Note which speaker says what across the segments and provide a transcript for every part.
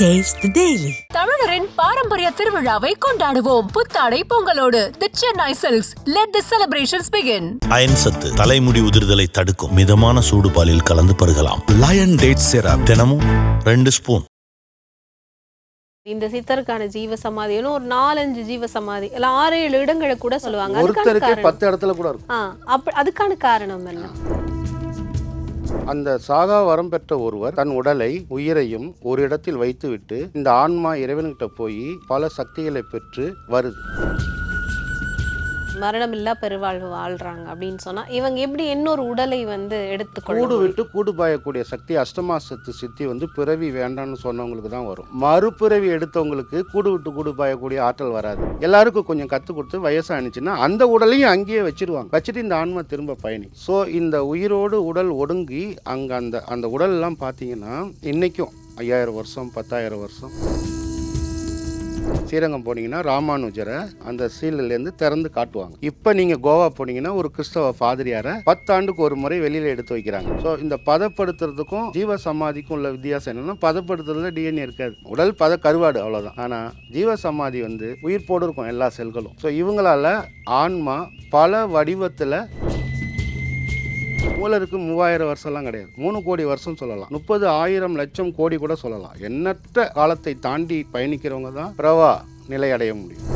Speaker 1: Taste the Daily.
Speaker 2: தமிழரின் பாரம்பரிய திருவிழாவை கொண்டாடுவோம். புத்தாடை பொங்கலோடு the Chennai silks let the celebrations begin
Speaker 3: iron சத்து தலைமுடி உதிர்தலை தடுக்கும் மிதமான சூடு பாலில் கலந்து பருகலாம். லயன் டேட் சிரப் தினமும் ரெண்டு ஸ்பூன்.
Speaker 4: இந்த சித்தருக்கான ஜீவ சமாதின்னு ஒரு நாலஞ்சு ஜீவ சமாதி இல்ல ஆறு ஏழு இடங்களை கூட சொல்லுவாங்க. அதுக்கான காரணம். அதுக்கான காரணம் என்ன?
Speaker 5: அந்த சாகா வரம் பெற்ற ஒருவர் தன் உடலை உயிரையும் ஒரு இடத்தில் வைத்துவிட்டு இந்த ஆன்மா இறைவன்கிட்ட போய் பல சக்திகளை பெற்று வருது.
Speaker 4: மரணம் இல்லா பெருவாழ்வு வாழ்றாங்க அப்படின்னு சொன்னா இவங்க எப்படி இன்னொரு உடலை வந்து
Speaker 5: கூடு விட்டு கூடு பாயக்கூடிய சக்தி அஷ்டமா சத்து சித்தி வந்து பிறவி வேண்டாம்னு சொன்னவங்களுக்கு தான் வரும். மறுபிறவி எடுத்தவங்களுக்கு கூடு விட்டு கூடு பாயக்கூடிய ஆற்றல் வராது. எல்லாருக்கும் கொஞ்சம் கற்றுக் கொடுத்து வயசானுச்சுன்னா அந்த உடலையும் அங்கேயே வச்சிருவாங்க. வச்சுட்டு இந்த ஆன்மா திரும்ப பயணி. ஸோ இந்த உயிரோடு உடல் ஒடுங்கி அங்கே அந்த அந்த உடல் எல்லாம் பார்த்தீங்கன்னா இன்னைக்கும் ஐயாயிரம் வருஷம் பத்தாயிரம் வருஷம். ஸ்ரீரங்கம் போனீங்கன்னா ராமானுஜரை அந்த சீலிலேருந்து திறந்து காட்டுவாங்க. இப்போ நீங்கள் கோவா போனீங்கன்னா ஒரு கிறிஸ்தவ பாதிரியாரை பத்தாண்டுக்கு ஒரு முறை வெளியில் எடுத்து வைக்கிறாங்க. ஸோ இந்த பதப்படுத்துறதுக்கும் ஜீவ சமாதிக்கும் உள்ள வித்தியாசம் என்னன்னா பதப்படுத்துறதுல டிஎன்ஏ இருக்காது. உடல் பத கருவாடு அவ்வளோதான் ஆனால் ஜீவ சமாதி வந்து உயிர்ப்போடு இருக்கும் எல்லா செல்களும். ஸோ இவங்களால ஆன்மா பல வடிவத்தில் சோழருக்கு மூவாயிரம் வருஷம்லாம் கிடையாது. மூணு கோடி வருஷம் சொல்லலாம். முப்பது ஆயிரம் லட்சம் கோடி கூட சொல்லலாம். எண்ணற்ற காலத்தை தாண்டி பயணிக்கிறவங்க தான் பிரவா நிலையடைய முடியும்.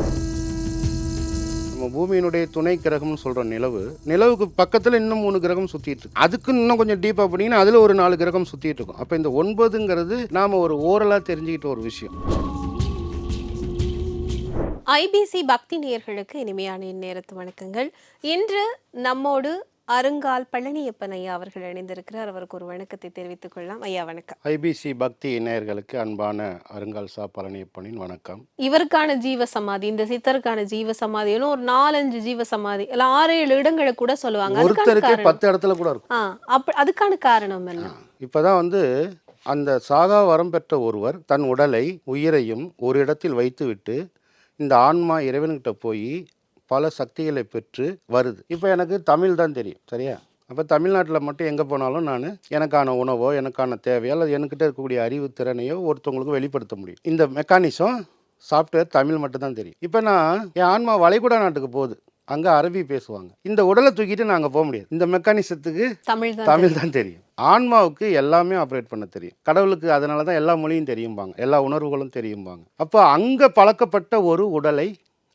Speaker 5: நம்ம பூமியினுடைய துணை கிரகம்னு சொல்கிற நிலவு நிலவுக்கு பக்கத்தில் இன்னும் மூணு கிரகம் சுற்றிட்டு இருக்கு. அதுக்கு இன்னும் கொஞ்சம் டீப்பாக போனீங்கன்னா அதில் ஒரு நாலு கிரகம் சுற்றிட்டு இருக்கும். அப்போ இந்த ஒன்பதுங்கிறது நாம் ஒரு ஓரலாக தெரிஞ்சுக்கிட்ட ஒரு விஷயம்.
Speaker 4: ஐபிசி பக்தி நேயர்களுக்கு இனிமையான இந்நேரத்து வணக்கங்கள். இன்று நம்மோடு அருங்கால் பழனியப்பன் ஐயா அவர்கள் இணைந்திருக்கிறார். அவருக்கு ஒரு வணக்கத்தை தெரிவித்துக் கொள்ளலாம். ஐயா வணக்கம்.
Speaker 5: ஐபிசி பக்தி நேயர்களுக்கு அன்பான அருங்கால் சா பழனியப்பனின் வணக்கம்.
Speaker 4: இவருக்கான ஜீவ சமாதி இந்த சித்தருக்கான ஜீவ சமாதின்னு ஒரு நாலஞ்சு ஜீவ சமாதி இல்ல ஆறு ஏழு இடங்களை கூட சொல்லுவாங்க.
Speaker 5: ஒருத்தருக்கே பத்து இடத்துல கூட இருக்கும்.
Speaker 4: அதுக்கான காரணம் என்ன?
Speaker 5: இப்பதான் வந்து அந்த சாகா வரம் பெற்ற ஒருவர் தன் உடலை உயிரையும் ஒரு இடத்தில் வைத்துவிட்டு இந்த ஆன்மா இறைவன்கிட்ட போய் பல சக்திகளை பெற்று வருது. இப்போ எனக்கு தமிழ் தான் தெரியும் சரியா? அப்போ தமிழ்நாட்டில் மட்டும் எங்கே போனாலும் நான் எனக்கான உணவோ எனக்கான தேவையோ அல்லது என்கிட்ட இருக்கக்கூடிய அறிவு திறனையோ ஒருத்தவங்களுக்கு வெளிப்படுத்த முடியும். இந்த மெக்கானிசம் சாஃப்ட்வேர் தமிழ் மட்டும் தான் தெரியும். இப்போ நான் என் ஆன்மா வளைகுடா நாட்டுக்கு போகுது. அங்கே அரபி பேசுவாங்க. இந்த உடலை தூக்கிட்டு அங்கே போக முடியாது. இந்த மெக்கானிசத்துக்கு
Speaker 4: தமிழ்
Speaker 5: தமிழ் தான் தெரியும். ஆன்மாவுக்கு எல்லாமே ஆப்ரேட் பண்ண தெரியும். கடவுளுக்கு அதனால தான் எல்லா மொழியும் தெரியும்பாங்க. எல்லா உணர்வுகளும் தெரியும்பாங்க. அப்போ அங்கே பழக்கப்பட்ட ஒரு உடலை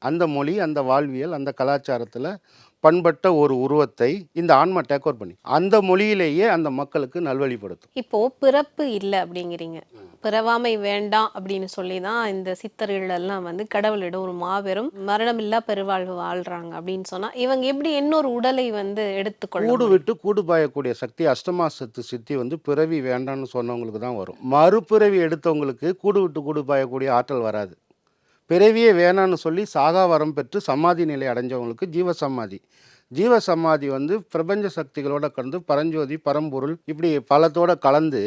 Speaker 5: அந்த மொழி அந்த வாழ்வியல் அந்த கலாச்சாரத்தில் பண்பட்ட ஒரு உருவத்தை இந்த ஆன்மா டேக் ஓவர் பண்ணி அந்த மொழியிலேயே அந்த மக்களுக்கு நல்வழிப்படுத்தும்.
Speaker 4: இப்போ பிறப்பு இல்லை அப்படிங்கிறீங்க. பிறவாமை வேண்டாம் அப்படின்னு சொல்லி தான் இந்த சித்தர்கள் எல்லாம் வந்து கடவுளிடம் ஒரு மாபெரும் மரணம் இல்லா பெருவாழ்வு வாழ்றாங்க அப்படின்னு சொன்னா இவங்க எப்படி இன்னொரு உடலை வந்து எடுத்துக்கொள்ள
Speaker 5: கூடு? விட்டு கூடு பாயக்கூடிய சக்தி அஷ்டமா சத்து சித்தி வந்து பிறவி வேண்டாம்னு சொன்னவங்களுக்கு தான் வரும். மறுபிறவி எடுத்தவங்களுக்கு கூடு விட்டு கூடு பாயக்கூடிய ஆற்றல் வராது. பிறவியே வேணான்னு சொல்லி சாகா வரம் பெற்று சமாதி நிலை அடைஞ்சவங்களுக்கு ஜீவ சமாதி ஜீவ சமாதி வந்து பிரபஞ்ச சக்திகளோட கலந்து பரஞ்சோதி பரம்பொருள் இப்படி பலத்தோட கலந்து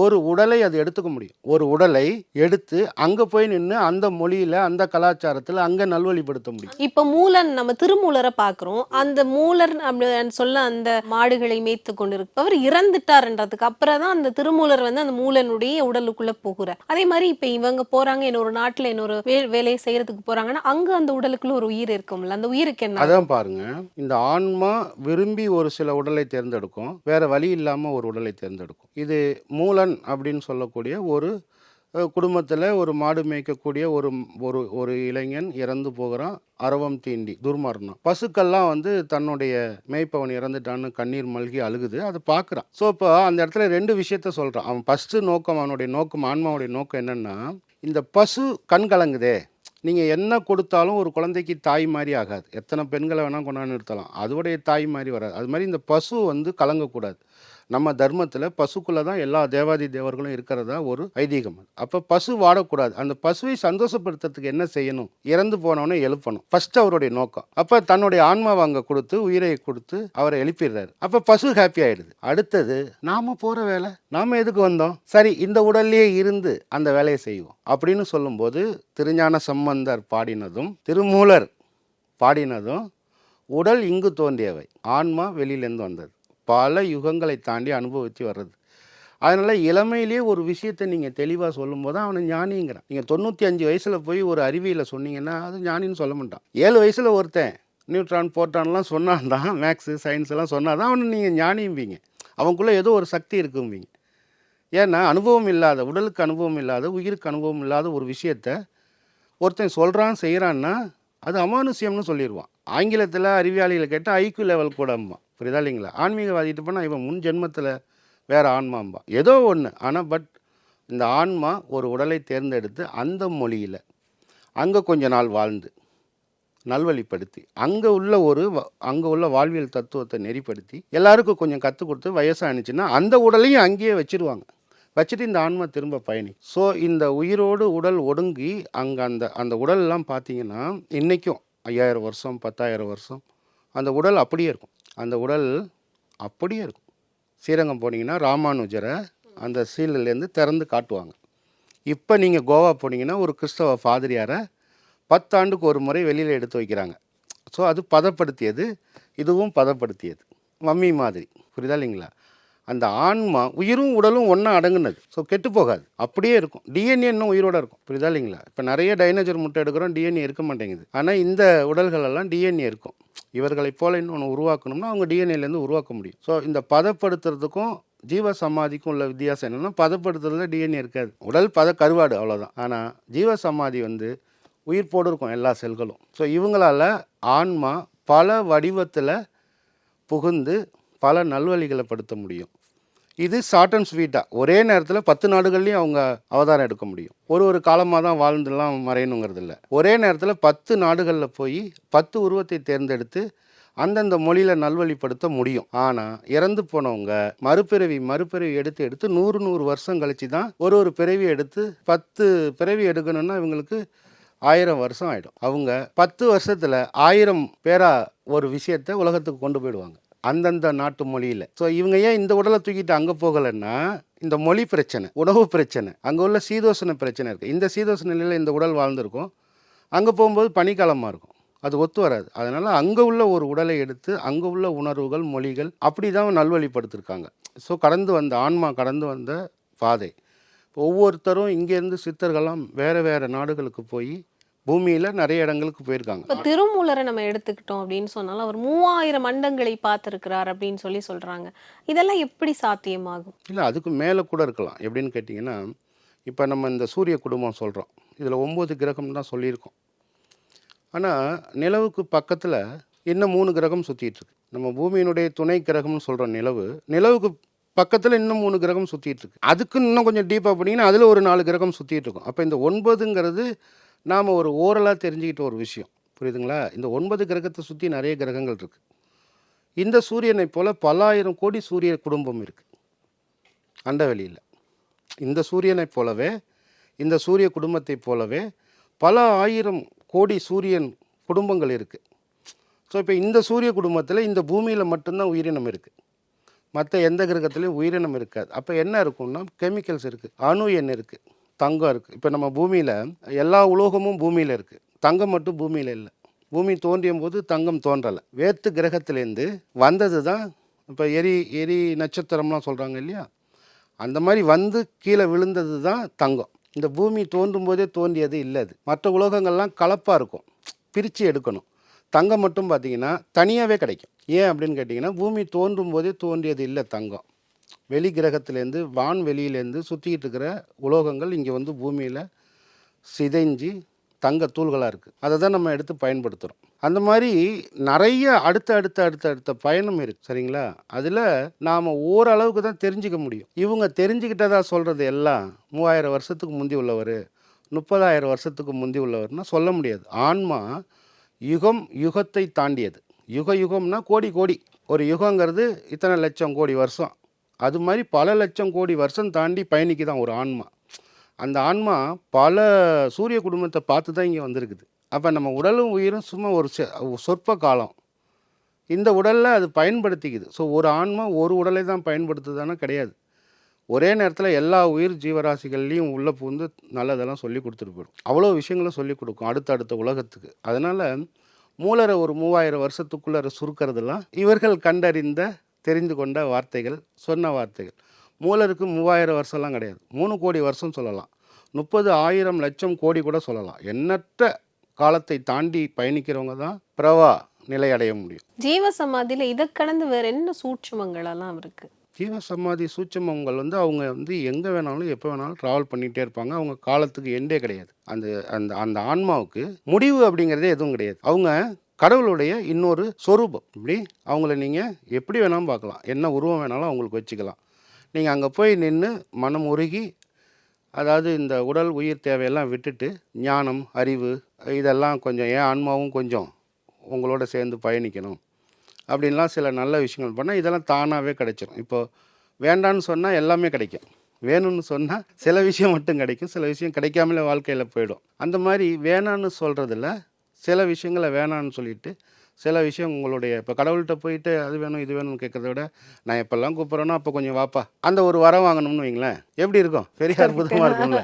Speaker 5: ஒரு உடலை அது எடுத்துக்க முடியும். ஒரு உடலை எடுத்து அங்கே போய் நின்று அந்த மொழியில் அந்த கலாச்சாரத்தில் அங்கே நல்வழிப்படுத்த முடியும்.
Speaker 4: இப்ப மூலன் நம்ம திருமூலரை பாக்குறோம். அந்த மூலர் அப்படின்னு சொல்ல அந்த மாடுகளை மேய்த்து கொண்டிருப்பவர் இறந்துட்டாருன்றதுக்கு அப்புறம் தான் அந்த திருமூலர் வந்து அந்த மூலனுடைய உடலுக்குள்ள போகிறார். அதே மாதிரி இப்ப இவங்க போறாங்க இன்னொரு நாட்டுல இன்னொரு வேலையை செய்யறதுக்கு போறாங்கன்னா அங்க அந்த உடலுக்குள்ள ஒரு உயிர் இருக்கும்ல. அந்த உயிருக்கு என்ன?
Speaker 5: அதான் பாருங்க. இந்த ஆன்மா விரும்பி ஒரு சில உடலை தேர்ந்தெடுக்கும் வேற வழி இல்லாமல் ஒரு உடலை தேர்ந்தெடுக்கும். இது மூலன் அப்படின்னு சொல்லக்கூடிய ஒரு குடும்பத்தில் ஒரு மாடு மேய்க்கக்கூடிய ஒரு ஒரு ஒரு இளைஞன் இறந்து போகிறான் அரவம் தீண்டி துர்மரணம். பசுக்கள்லாம் வந்து தன்னுடைய மேய்ப்பவன் இறந்துட்டான்னு கண்ணீர் மல்கி அழுகுது அதை பார்க்குறான். ஸோ இப்போ அந்த இடத்துல ரெண்டு விஷயத்த சொல்கிறான் அவன் ஃபஸ்ட்டு நோக்கம் அவனுடைய நோக்கம் ஆன்மாவுடைய நோக்கம் என்னென்னா இந்த பசு கண் கலங்குதே நீங்கள் என்ன கொடுத்தாலும் ஒரு குழந்தைக்கு தாய் மாதிரி ஆகாது. எத்தனை பெண்களை வேணால் கொண்டாந்து நிறுத்தலாம். அதோடைய தாய் மாதிரி வராது. அது மாதிரி இந்த பசு வந்து கலங்கக்கூடாது. நம்ம தர்மத்தில் பசுக்குள்ளே தான் எல்லா தேவாதி தேவர்களும் இருக்கிறதா ஒரு ஐதீகம். அப்போ பசு வாடக்கூடாது. அந்த பசுவை சந்தோஷப்படுத்துறதுக்கு என்ன செய்யணும்? இறந்து போனவனே எழுப்பணும். ஃபர்ஸ்ட் அவருடைய நோக்கம். அப்போ தன்னுடைய ஆன்மாவை அங்கே கொடுத்து உயிரை கொடுத்து அவரை எழுப்பிடுறாரு. அப்போ பசு ஹாப்பி ஆயிடுது. அடுத்தது நாம போகிற வேலை? நாம எதுக்கு வந்தோம்? சரி இந்த உடல்லையே இருந்து அந்த வேலையை செய்வோம். அப்படின்னு சொல்லும்போது திருஞான சம்பந்தர் பாடினதும் திருமூலர் பாடினதும் உடல் இங்கு தோன்றியவை. ஆன்மா வெளியிலேருந்து வந்தது. பல யுகங்களை தாண்டி அனுபவித்து வர்றது. அதனால் இளமையிலேயே ஒரு விஷயத்தை நீங்கள் தெளிவாக சொல்லும்போது தான் அவனை ஞானிங்கிறான். நீங்கள் தொண்ணூற்றி அஞ்சு வயசில் போய் ஒரு அறிவியலை சொன்னீங்கன்னா அது ஞானின்னு சொல்ல மாட்டான். ஏழு வயசில் ஒருத்தன் நியூட்ரான் போட்டான்லாம் சொன்னான் தான் மேக்ஸு சயின்ஸ் எல்லாம் சொன்னால் தான் அவனை நீங்கள் ஞானியும்பீங்க. அவனுக்குள்ளே ஏதோ ஒரு சக்தி இருக்கும்பீங்க. ஏன்னா அனுபவம் இல்லாத உடலுக்கு அனுபவம் இல்லாத உயிருக்கு அனுபவம் இல்லாத ஒரு விஷயத்த ஒருத்தன் சொல்கிறான் செய்கிறான்னா அது அமானுஷ்யம்னு சொல்லிடுவான் ஆங்கிலத்தில் அறிவியாளிகளை கேட்டால் ஐக்கியூ லெவல் கூடம்பான். புரியுதா இல்லைங்களா? ஆன்மீகவாதிட்டு போனால் இவன் முன் ஜென்மத்தில் வேறு ஆன்மாம்பா. ஏதோ ஒன்று ஆனால் பட் இந்த ஆன்மா ஒரு உடலை தேர்ந்தெடுத்து அந்த மொழியில் அங்கே கொஞ்ச நாள் வாழ்ந்து நல்வழிப்படுத்தி அங்கே உள்ள ஒரு அங்கே உள்ள வாழ்வியல் தத்துவத்தை நெறிப்படுத்தி எல்லாருக்கும் கொஞ்சம் கற்றுக் கொடுத்து வயசானுச்சுன்னா அந்த உடலையும் அங்கேயே வச்சிருவாங்க. வச்சுட்டு இந்த ஆன்மா திரும்ப பயணி. ஸோ இந்த உயிரோடு உடல் ஒடுங்கி அங்கே அந்த அந்த உடல்லாம் பார்த்தீங்கன்னா இன்றைக்கும் ஐயாயிரம் வருஷம் பத்தாயிரம் வருஷம் அந்த உடல் அப்படியே இருக்கும். அந்த உடல் அப்படியே இருக்கும். ஸ்ரீரங்கம் போனீங்கன்னா ராமானுஜரை அந்த சீலிலேருந்து திறந்து காட்டுவாங்க. இப்போ நீங்கள் கோவா போனீங்கன்னா ஒரு கிறிஸ்தவ ஃபாதிரியாரை பத்தாண்டுக்கு ஒரு முறை வெளியில் எடுத்து வைக்கிறாங்க. ஸோ அது பதப்படுத்தியது இதுவும் பதப்படுத்தியது. மம்மி மாதிரி. புரியுதா இல்லைங்களா? அந்த ஆன்மா உயிரும் உடலும் ஒன்றா அடங்குனது. ஸோ கெட்டு போகாது. அப்படியே இருக்கும். டிஎன்ஏ இன்னும் உயிரோட இருக்கும். புரியுதா இல்லைங்களா? இப்போ நிறைய டைனோஜர் முட்டை எடுக்கிறோம் டிஎன்ஏ இருக்க மாட்டேங்குது. ஆனால் இந்த உடல்கள் எல்லாம் டிஎன்ஏ இருக்கும். இவர்களை போல இன்னொன்று உருவாக்கணும்னா அவங்க டிஎன்ஏலேருந்து உருவாக்க முடியும். ஸோ இந்த பதப்படுத்துறதுக்கும் ஜீவ சமாதிக்கும் உள்ள வித்தியாசம் என்னென்னா பதப்படுத்துறதுல டிஎன்ஏ இருக்காது. உடல் பத கருவாடு அவ்வளோதான் ஆனால் ஜீவ சமாதி வந்து உயிர்ப்போடு இருக்கும் எல்லா செல்களும். ஸோ இவங்களால் ஆன்மா பல வடிவத்தில் புகுந்து பல நல்வழிகளை படுத்த முடியும். இது ஷார்ட் அண்ட் ஸ்வீட்டாக ஒரே நேரத்தில் பத்து நாடுகள்லையும் அவங்க அவதாரம் எடுக்க முடியும். ஒரு ஒரு காலமாக தான் வாழ்ந்துலாம் மறையணுங்கிறது இல்லை ஒரே நேரத்தில் பத்து நாடுகளில் போய் பத்து உருவத்தை தேர்ந்தெடுத்து அந்தந்த மொழியில் நல்வழிப்படுத்த முடியும். ஆனால் இறந்து போனவங்க மறுபிறவி மறுபிறவி எடுத்து எடுத்து நூறு நூறு வருஷம் கழித்து தான் ஒரு ஒரு பிறவி எடுத்து பத்து பிறவி எடுக்கணும்னா இவங்களுக்கு ஆயிரம் வருஷம் ஆகிடும் அவங்க பத்து வருஷத்தில் ஆயிரம் பேரா ஒரு விஷயத்தை உலகத்துக்கு கொண்டு போயிடுவாங்க. அந்தந்த நாட்டு மொழியில். ஸோ இவங்க ஏன் இந்த உடலை தூக்கிட்டு அங்கே போகலைன்னா இந்த மொழி பிரச்சனை உணவு பிரச்சனை அங்கே உள்ள சீதோஷண பிரச்சனை இருக்குது இந்த சீதோஷண நிலையில் இந்த உடல் வாழ்ந்திருக்கும். அங்கே போகும்போது பனிக்காலமாக இருக்கும். அது ஒத்து வராது. அதனால் அங்கே உள்ள ஒரு உடலை எடுத்து அங்கே உள்ள உணர்வுகள் மொழிகள் அப்படி தான் நல்வழிப்படுத்திருக்காங்க. ஸோ கடந்து வந்த ஆன்மா கடந்து வந்த பாதை. ஒவ்வொருத்தரும் இங்கேருந்து சித்தர்கள்லாம் வேறு வேறு நாடுகளுக்கு போய் பூமியில் நிறைய இடங்களுக்கு போயிருக்காங்க.
Speaker 4: இப்ப திருமூலரை நம்ம எடுத்துக்கிட்டோம் அப்படின்னு சொன்னாலும் அவர் மூவாயிரம் அண்டங்களை பார்த்திருக்கிறார் அப்படின்னு சொல்லி சொல்றாங்க. இதெல்லாம் எப்படி சாத்தியமாகும்?
Speaker 5: இல்லை அதுக்கு மேலே கூட இருக்கலாம். எப்படின்னு கேட்டிங்கன்னா இப்போ நம்ம இந்த சூரிய குடும்பம் சொல்கிறோம் இதில் ஒம்பது கிரகம் தான் சொல்லியிருக்கோம். ஆனால் நிலவுக்கு பக்கத்தில் இன்னும் மூணு கிரகம் சுற்றிட்டு இருக்கு. நம்ம பூமியினுடைய துணை கிரகம்னு சொல்கிறோம் நிலவு நிலவுக்கு பக்கத்தில் இன்னும் மூணு கிரகம் சுற்றிட்டு இருக்கு. அதுக்கு இன்னும் கொஞ்சம் டீப்பாக போனீங்கன்னா அதில் ஒரு நாலு கிரகம் சுற்றிட்டு இருக்கும். அப்போ இந்த ஒன்பதுங்கிறது நாம் ஒரு ஓரலாக தெரிஞ்சுக்கிட்ட ஒரு விஷயம். புரியுதுங்களா? இந்த ஒன்பது கிரகத்தை சுற்றி நிறைய கிரகங்கள் இருக்குது இந்த சூரியனை போல் பல்லாயிரம் கோடி சூரிய குடும்பம் இருக்குது அண்டவெளியில் இந்த சூரியனைப் போலவே இந்த சூரிய குடும்பத்தைப் போலவே பல ஆயிரம் கோடி சூரியன் குடும்பங்கள் இருக்குது ஸோ இப்போ இந்த சூரிய குடும்பத்தில் இந்த பூமியில் மட்டும்தான் உயிரினம் இருக்குது மற்ற எந்த கிரகத்துலேயும் உயிரினம் இருக்காது. அப்போ என்ன இருக்கும்னா கெமிக்கல்ஸ் இருக்குது அணு எண் இருக்குது தங்கம் இருக்குது இப்போ நம்ம பூமியில் எல்லா உலோகமும் பூமியில் இருக்குது தங்கம் மட்டும் பூமியில் இல்லை. பூமி தோன்றிய போது தங்கம் தோன்றலை. வேத்து கிரகத்திலேருந்து வந்தது தான் இப்போ எரி எரி நட்சத்திரம்லாம் சொல்கிறாங்க இல்லையா? அந்த மாதிரி வந்து கீழே விழுந்தது தான் தங்கம். இந்த பூமி தோன்றும் போதே தோன்றியது இல்லை அது. மற்ற உலோகங்கள்லாம் கலப்பாக இருக்கும். பிரித்து எடுக்கணும். தங்கம் மட்டும் பார்த்தீங்கன்னா தனியாகவே கிடைக்கும். ஏன் அப்படின்னு கேட்டிங்கன்னா பூமி தோன்றும் போதே தோன்றியது இல்லை தங்கம். வெளி கிரகத்திலேருந்து வான்வெளியிலேருந்து சுற்றிக்கிட்டு இருக்கிற உலோகங்கள் இங்கே வந்து பூமியில் சிதைஞ்சு தங்க தூள்களாக இருக்குது அதை தான் நம்ம எடுத்து பயன்படுத்துகிறோம் அந்த மாதிரி நிறைய அடுத்த அடுத்த அடுத்த அடுத்த பயணம் இருக்குது சரிங்களா? அதில் நாம் ஓரளவுக்கு தான் தெரிஞ்சுக்க முடியும். இவங்க தெரிஞ்சுக்கிட்டதா சொல்கிறது எல்லாம் மூவாயிரம் வருஷத்துக்கு முந்தி உள்ளவர் முப்பதாயிரம் வருஷத்துக்கு முந்தி உள்ளவர்னா சொல்ல முடியாது. ஆன்மா யுகம் யுகத்தை தாண்டியது. யுக யுகம்னா கோடி கோடி. ஒரு யுகங்கிறது இத்தனை லட்சம் கோடி வருஷம். அது மாதிரி பல லட்சம் கோடி வருஷம் தாண்டி பயணிக்குதான் ஒரு ஆன்மா. அந்த ஆன்மா பல சூரிய குடும்பத்தை பார்த்து தான் இங்கே வந்திருக்குது. அப்போ நம்ம உடலும் உயிரும் சும்மா ஒரு செ- சொற்ப காலம். இந்த உடலில் அது பயன்படுத்திக்குது. ஸோ ஒரு ஆன்மா ஒரு உடலை தான் பயன்படுத்துதானா கிடையாது. ஒரே நேரத்தில் எல்லா உயிர் ஜீவராசிகள்லேயும் உள்ளே புகுந்து நல்லதெல்லாம் சொல்லி கொடுத்துட்டு போயிடும். அவ்வளோ விஷயங்களும் சொல்லி கொடுக்கும் அடுத்தடுத்த உலகத்துக்கு. அதனால் மூலரை ஒரு மூவாயிரம் வருஷத்துக்குள்ளே சுருக்கிறதுலாம் இவர்கள் கண்டறிந்த தெரிந்து கொண்ட வார்த்தைகள் சொன்ன வார்த்தைகள். மூலருக்கு மூவாயிரம் வருஷம்லாம் கிடையாது. மூணு கோடி வருஷம் சொல்லலாம். முப்பது ஆயிரம் லட்சம் கோடி கூட சொல்லலாம். எண்ணற்ற காலத்தை தாண்டி பயணிக்கிறவங்க தான் பிரவா நிலை அடைய முடியும்.
Speaker 4: ஜீவ சமாதியில இதை கடந்து வேற என்ன சூட்சுமங்கள் எல்லாம் இருக்கு?
Speaker 5: ஜீவ சமாதி சூட்சமங்கள் வந்து அவங்க வந்து எங்கே வேணாலும் எப்போ வேணாலும் ட்ராவல் பண்ணிகிட்டே இருப்பாங்க. அவங்க காலத்துக்கு எண்டே கிடையாது. அந்த அந்த அந்த ஆன்மாவுக்கு முடிவு அப்படிங்கிறதே எதுவும் கிடையாது. அவங்க கடவுளுடைய இன்னொரு சொரூபம். இப்படி அவங்கள நீங்கள் எப்படி வேணாலும் பார்க்கலாம். என்ன உருவம் வேணாலும் அவங்களுக்கு வச்சுக்கலாம். நீங்கள் அங்கே போய் நின்று மனம் உருகி அதாவது இந்த உடல் உயிர் தேவையெல்லாம் விட்டுட்டு ஞானம் அறிவு இதெல்லாம் கொஞ்சம் ஏன் ஆன்மாவும் கொஞ்சம் உங்களோட சேர்ந்து பயணிக்கணும். அப்படின்லாம் சில நல்ல விஷயங்கள் பண்ணால் இதெல்லாம் தானாகவே கிடைச்சிடும் இப்போது வேண்டான்னு சொன்னால் எல்லாமே கிடைக்கும். வேணும்னு சொன்னால் சில விஷயம் மட்டும் கிடைக்கும். சில விஷயம் கிடைக்காமலே வாழ்க்கையில் போயிடும். அந்த மாதிரி வேணான்னு சொல்கிறதுல சில விஷயங்களை வேணான்னு சொல்லிட்டு சில விஷயம் உங்களுடைய இப்போ கடவுள்கிட்ட போயிட்டு அது வேணும் இது வேணும்னு கேட்குறத விட நான் எப்போல்லாம் கூப்பிட்றேனோ அப்போ கொஞ்சம் வாப்பா அந்த ஒரு வரம் வாங்கணும்னு வைங்களேன். எப்படி இருக்கும்? பெரிய அற்புதமாக இருக்கும்ல.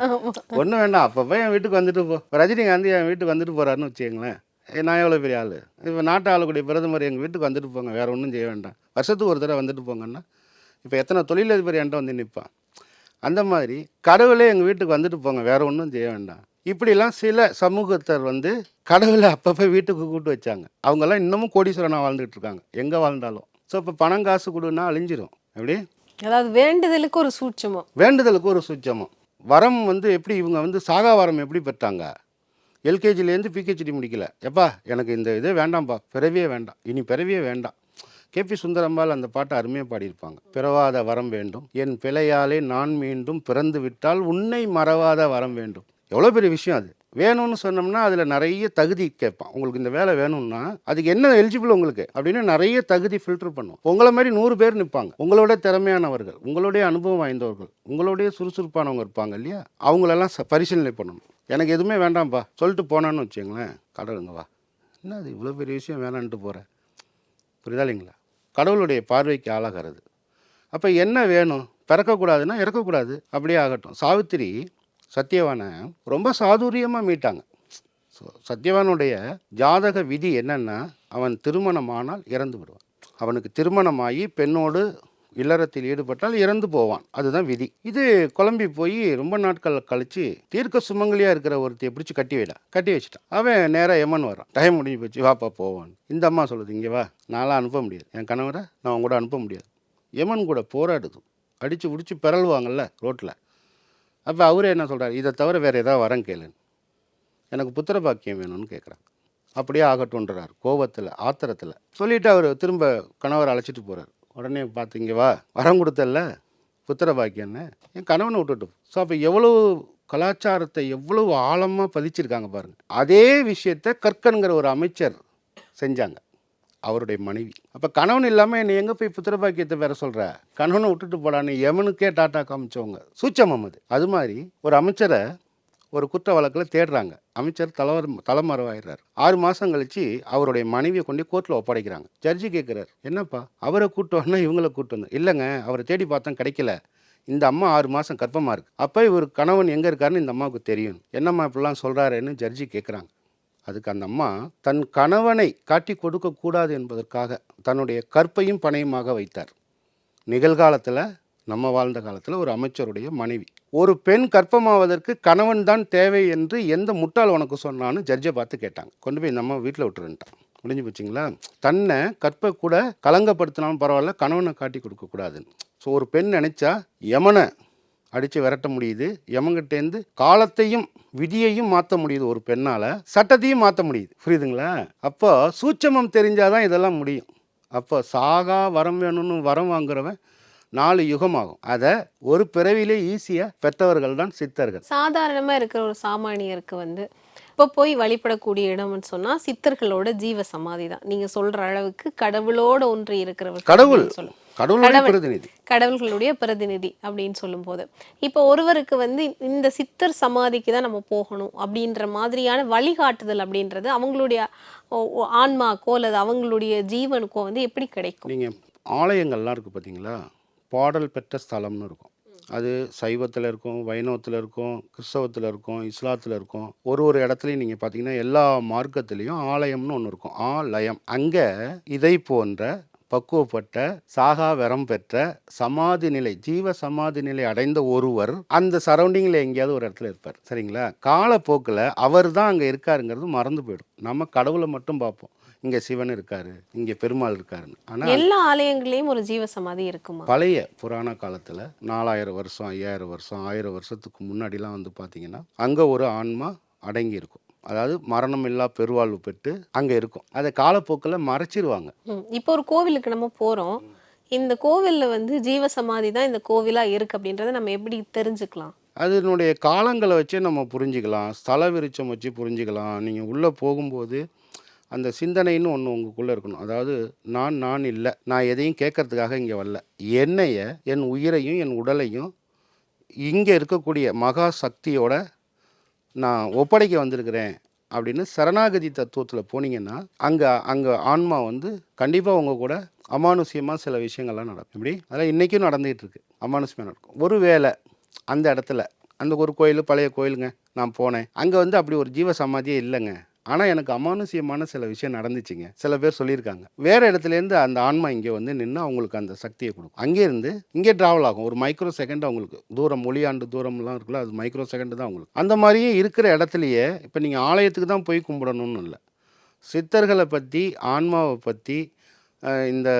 Speaker 5: ஒன்றும் வேண்டாம். அப்பப்போ என் வீட்டுக்கு வந்துட்டு போ. ரஜினிகாந்த் என் வீட்டுக்கு வந்துட்டு போகிறாருன்னு வச்சுக்கங்களேன். நான் எவ்வளோ பெரிய ஆள்? இப்போ நாட்டு ஆளக்கூடிய பிரதமர் எங்கள் வீட்டுக்கு வந்துட்டு போங்க. வேறு ஒன்றும் செய்ய வேண்டாம். வருஷத்துக்கு ஒரு தடவை வந்துட்டு போங்கன்னா இப்போ எத்தனை தொழிலதிபர் என்கிட்ட வந்து நிற்பான் அந்த மாதிரி கடவுளே எங்கள் வீட்டுக்கு வந்துட்டு போங்க. வேறு ஒன்றும் செய்ய வேண்டாம். இப்படிலாம் சில சமூகத்தர் வந்து கடவுளை அப்பப்போ வீட்டுக்கு கூப்பிட்டு வச்சாங்க. அவங்கெல்லாம் இன்னமும் கோடீஸ்வரனாக வாழ்ந்துட்டு இருக்காங்க எங்கே வாழ்ந்தாலும். ஸோ இப்போ பணம் காசு கொடுன்னா அழிஞ்சிரும். எப்படி?
Speaker 4: அதாவது வேண்டுதலுக்கு ஒரு சூட்சுமம்.
Speaker 5: வேண்டுதலுக்கு ஒரு சுச்சமம் வரம் வந்து எப்படி இவங்க வந்து சாகா வரம் எப்படி பெற்றாங்க? எல்கேஜிலேருந்து பிகேஜிடி முடிக்கல. எப்பா எனக்கு இந்த இதே வேண்டாம்ப்பா. பிறவியே வேண்டாம். இனி பிறவியே வேண்டாம். கேபி சுந்தரம்பால் அந்த பாட்டை அருமையாக பாடியிருப்பாங்க. பிறவாத வரம் வேண்டும். என் பிழையாலே நான் மீண்டும் பிறந்து விட்டால் உன்னை மறவாத வரம் வேண்டும். எவ்வளோ பெரிய விஷயம் அது. வேணும்னு சொன்னோம்னா அதில் நிறைய தகுதி கேட்பான். உங்களுக்கு இந்த வேலை வேணும்னா அதுக்கு என்ன எலிஜிபிள் உங்களுக்கு? அப்படின்னு நிறைய தகுதி ஃபில்டர் பண்ணும். உங்களை மாதிரி நூறு பேர் நிற்பாங்க உங்களோட திறமையானவர்கள் உங்களுடைய அனுபவம் வாய்ந்தவர்கள் உங்களுடைய சுறுசுறுப்பானவங்க இருப்பாங்க இல்லையா? அவங்களெல்லாம் ச- பரிசீலனை பண்ணணும். எனக்கு எதுவுமே வேண்டாம்ப்பா சொல்லிட்டு போனான்னு வச்சுங்களேன் கடவுளுங்க வா. என்ன அது இவ்வளோ பெரிய விஷயம் வேணான்ட்டு போகிறேன் புரியுதா இல்லைங்களா? கடவுளுடைய பார்வைக்கு ஆளாகிறது. அப்போ என்ன வேணும்? பிறக்கக்கூடாதுன்னா இறக்கக்கூடாது. அப்படியே ஆகட்டும். சாவித்திரி சத்யவானை ரொம்ப சாதுரியமாக மீட்டாங்க. ஸோ சத்யவானுடைய ஜாதக விதி என்னென்னா அவன் திருமணமானால் இறந்து விடுவான். அவனுக்கு திருமணமாகி பெண்ணோடு இல்லறத்தில் ஈடுபட்டால் இறந்து போவான். அதுதான் விதி. இது குழம்பி போய் ரொம்ப நாட்கள் கழிச்சு தீர்க்க சுமங்கலியாக இருக்கிற ஒருத்தையை பிடிச்சி கட்டி வைடா. கட்டி வச்சுட்டான். அவன் நேராக எமன் வரான் டைம் முடிஞ்சு போச்சு. வாப்பா போவான் இந்த அம்மா சொல்லுது இங்கே வா. நான்லாம் அனுப்ப முடியாது. என் கணவரை நான் உன் கூட அனுப்ப முடியாது. எமன் கூட போராடுது. அடித்து பிடிச்சி பிறழுவாங்கல்ல ரோட்டில் அப்போ அவரே என்ன சொல்கிறார் இதை தவிர வேறு ஏதாவது வரம் கேளுன்னு. எனக்கு புத்திர பாக்கியம் வேணும்னு கேட்குறாங்க அப்படியே ஆகட்டும்ன்றார். கோபத்தில் ஆத்திரத்தில். சொல்லிவிட்டு அவர் திரும்ப கணவரை அழைச்சிட்டு போகிறார் உடனே பார்த்தீங்க வா. வரம் கொடுத்தல புத்திர பாக்கியம்னு என் கணவனை விட்டுட்டு ஸோ அப்போ எவ்வளோ கலாச்சாரத்தை எவ்வளவு ஆழமாக பதிச்சிருக்காங்க பாருங்கள் அதே விஷயத்தை கற்கனுங்கிற ஒரு அமைச்சர் செஞ்சாங்க. அவருடைய மனைவி. அப்போ கணவன் இல்லாமல் என்னை எங்கே போய் புத்திரபாக்கியத்தை வேற சொல்கிற கணவனை விட்டுட்டு போடான்னு எவனுக்கே டாட்டா காமிச்சவங்க. சூச்சம் அது. அது மாதிரி ஒரு அமைச்சரை ஒரு குற்ற வழக்கில் தேடுறாங்க. அமைச்சர் தலைவர் தலைமறைவாயிடுறார். ஆறு மாதம் கழித்து அவருடைய மனைவியை கொண்டு கோர்ட்டில் ஒப்படைக்கிறாங்க. ஜட்ஜி கேட்குறாரு என்னப்பா அவரை கூட்டு வரணும் இவங்களை கூட்டு வந்து இல்லைங்க அவரை தேடி பார்த்தோம் கிடைக்கல. இந்த அம்மா ஆறு மாதம் கர்ப்பமாக இருக்குது அப்போ இவர் கணவன் எங்கே இருக்காருன்னு இந்த அம்மாவுக்கு தெரியும். என்னம்மா இப்படிலாம் சொல்கிறாருன்னு ஜட்ஜி கேட்குறாங்க அதுக்கு அந்த அம்மா தன் கணவனை காட்டி கொடுக்கக்கூடாது என்பதற்காக தன்னுடைய கற்பையும் பணையுமாக வைத்தார். நிகழ்காலத்தில் நம்ம வாழ்ந்த காலத்தில் ஒரு அமைச்சருடைய மனைவி. ஒரு பெண் கற்பமாவதற்கு கணவன் தான் தேவை என்று எந்த முட்டாள் உனக்கு சொன்னான்னு ஜட்ஜை பார்த்து கேட்டாங்க. கொண்டு போய் நம்ம வீட்டில் விட்டுருன்ட்டான். முடிஞ்சு போச்சுங்களா? தன்னை கற்பை கூட கலங்கப்படுத்தினாலும் பரவாயில்ல கணவனை காட்டி கொடுக்கக்கூடாதுன்னு ஸோ ஒரு பெண் நினைச்சா யமனை அடித்து விரட்ட முடியுது. யமங்கிட்டேருந்து காலத்தையும் விதியையும் மாற்ற முடியுது ஒரு பெண்ணால். சட்டத்தையும் மாற்ற முடியுது. புரியுதுங்களா? அப்போ சூட்சமம் தெரிஞ்சாதான் இதெல்லாம் முடியும். அப்போ சாகா வரம் வேணும்னு வரம் வாங்குறவன் நாலு யுகமாகும். அதை ஒரு பிறவிலே ஈஸியாக பெற்றவர்கள் தான் சித்தர்கள்.
Speaker 4: சாதாரணமா இருக்கிற ஒரு சாமானியருக்கு வந்து இப்போ போய் வழிபடக்கூடிய இடம்னு சொன்னா சித்தர்களோட ஜீவ சமாதி தான் நீங்க சொல்ற அளவுக்கு கடவுளோட ஒன்றி இருக்கிறவர்
Speaker 5: கடவுள்.
Speaker 4: சொல்லும்
Speaker 5: கடவுளுடைய
Speaker 4: கடவுள்.
Speaker 5: பிரதிநிதி.
Speaker 4: கடவுள்களுடைய பிரதிநிதி அப்படின்னு சொல்லும்போது. இப்போ ஒருவருக்கு வந்து இந்த சித்தர் சமாதிக்கு தான் நம்ம போகணும் அப்படின்ற மாதிரியான வழிகாட்டுதல் அப்படின்றது அவங்களுடைய ஆன்மாக்கோ அல்லது அவங்களுடைய ஜீவனுக்கோ வந்து எப்படி கிடைக்கும்?
Speaker 5: நீங்கள் ஆலயங்கள்லாம் இருக்குது பார்த்தீங்களா பாடல் பெற்ற ஸ்தலம்னு இருக்கும். அது சைவத்தில் இருக்கும் வைணவத்தில் இருக்கும் கிறிஸ்தவத்தில் இருக்கும் இஸ்லாத்தில் இருக்கும். ஒரு ஒரு இடத்துலையும் நீங்கள் பார்த்தீங்கன்னா எல்லா மார்க்கத்துலேயும் ஆலயம்னு ஒன்று இருக்கும். ஆலயம். அங்கே இதை போன்ற பக்குவப்பட்ட சாகா வரம் பெற்ற சமாதி நிலை ஜீவ சமாதி நிலை அடைந்த ஒருவர் அந்த சரௌண்டிங்கில் எங்கேயாவது ஒரு இடத்துல இருப்பார். சரிங்களா? காலப்போக்கில் அவர் தான் அங்கே இருக்காருங்கிறது மறந்து போயிடும். நம்ம கடவுளை மட்டும் பார்ப்போம். இங்கே சிவன் இருக்காரு இங்கே பெருமாள் இருக்காருன்னு. ஆனால்
Speaker 4: எல்லா ஆலயங்களையும் ஒரு ஜீவ சமாதி இருக்குமா?
Speaker 5: பழைய புராண காலத்தில் நாலாயிரம் வருஷம் ஐயாயிரம் வருஷம் ஆயிரம் வருஷத்துக்கு முன்னாடிலாம் வந்து பார்த்தீங்கன்னா அங்கே ஒரு ஆன்மா அடங்கி இருக்கும் அதாவது மரணம் இல்லா பெருவாழ்வு பெற்று அங்கே இருக்கும். அதை காலப்போக்கில் மறைச்சிருவாங்க.
Speaker 4: இப்போ ஒரு கோவிலுக்கு நம்ம போறோம். இந்த கோவில்ல வந்து ஜீவ சமாதி தான் இந்த கோவிலா இருக்கு அப்படின்றத நம்ம எப்படி தெரிஞ்சுக்கலாம்?
Speaker 5: அதனுடைய காலங்களை வச்சு நம்ம புரிஞ்சுக்கலாம். ஸ்தல விருச்சம் வச்சு புரிஞ்சுக்கலாம். நீங்கள் உள்ளே போகும்போது அந்த சிந்தனைன்னு ஒன்று உங்களுக்குள்ளே இருக்கணும். அதாவது நான் நான் இல்லை. நான் எதையும் கேட்கறதுக்காக இங்கே வரல. என்னைய என் உயிரையும் என் உடலையும் இங்கே இருக்கக்கூடிய மகா சக்தியோட நான் ஒப்படைக்க வந்திருக்கிறேன் அப்படின்னு சரணாகதி தத்துவத்தில் போனீங்கன்னா அங்கே அங்கே ஆன்மா வந்து கண்டிப்பாக உங்கள் கூட அமானுஷ்யமாக சில விஷயங்கள்லாம் நடக்கும். இப்படி அதெல்லாம் இன்றைக்கும் நடந்துகிட்டு இருக்கு அமானுஷ்யமாக நடக்கும். ஒரு வேலை அந்த இடத்துல அந்த ஒரு கோயில் பழைய கோயிலுங்க நான் போனேன். அங்கே வந்து அப்படி ஒரு ஜீவ சமாதியே இல்லைங்க. ஆனால் எனக்கு அமானுஷ்யமான சில விஷயம் நடந்துச்சுங்க. சில பேர் சொல்லியிருக்காங்க. வேறு இடத்துலேருந்து அந்த ஆன்மா இங்கே வந்து நின்று அவங்களுக்கு அந்த சக்தியை கொடுக்கும். அங்கேருந்து இங்கே ட்ராவல் ஆகும். ஒரு மைக்ரோ செகண்ட் அவங்களுக்கு. தூரம் மொழியாண்டு தூரம்லாம் இருக்குல்ல அது மைக்ரோ செகண்ட் தான் அவங்களுக்கு. அந்த மாதிரியே இருக்கிற இடத்துலையே இப்போ நீங்கள் ஆலயத்துக்கு தான் போய் கும்பிடணும்னு இல்லை. சித்தர்களை பற்றி ஆன்மாவை பற்றி இந்த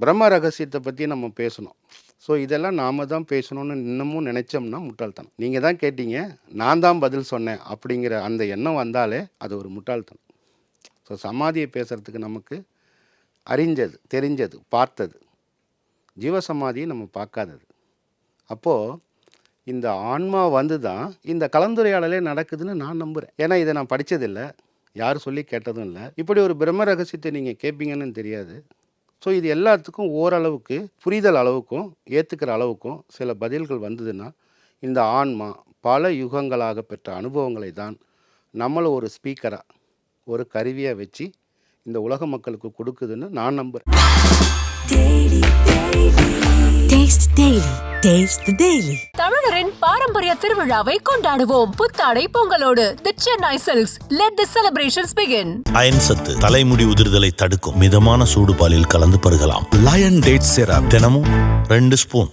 Speaker 5: பிரம்ம ரகசியத்தை பற்றி நம்ம பேசணும். ஸோ இதெல்லாம் நாம தான் பேசணும்னு இன்னமும் நினைச்சோம்னா முட்டாள்தனம். நீங்கள் தான் கேட்டீங்க நான் தான் பதில் சொன்னேன் அப்படிங்கிற அந்த எண்ணம் வந்தாலே அது ஒரு முட்டாள்தனம். ஸோ சமாதியை பேசுகிறதுக்கு நமக்கு அறிஞ்சது தெரிஞ்சது பார்த்தது. ஜீவசமாதியை நம்ம பார்க்காதது. அப்போது இந்த ஆன்மா வந்து தான் இந்த கலந்துரையாடலே நடக்குதுன்னு நான் நம்புகிறேன் ஏன்னா இதை நான் படித்ததில்லை யார் சொல்லி கேட்டதும் இல்லை. இப்படி ஒரு பிரம்ம ரகசியத்தை நீங்கள் கேட்பீங்கன்னு தெரியாது. ஸோ இது எல்லாத்துக்கும் ஓரளவுக்கு புரிதல் அளவுக்கும் ஏற்றுக்கிற அளவுக்கும் சில பதில்கள் வந்ததுன்னா இந்த ஆன்மா பல யுகங்களாக பெற்ற அனுபவங்களை தான் நம்மளை ஒரு ஸ்பீக்கராக ஒரு கருவியாக வச்சு இந்த உலக மக்களுக்கு கொடுக்குதுன்னு நான் நம்புகிறேன்
Speaker 1: Taste
Speaker 2: பாரம்பரிய திருவிழாவை கொண்டாடுவோம். புத்தாடை பொங்கலோடு the Chennai silks let the celebrations begin
Speaker 3: iron சத்து தலைமுடி உதிர்தலை தடுக்கும் மிதமான சூடு பாலில் கலந்து பருகலாம். லயன் டேட் சிரப் தினமும் ரெண்டு ஸ்பூன்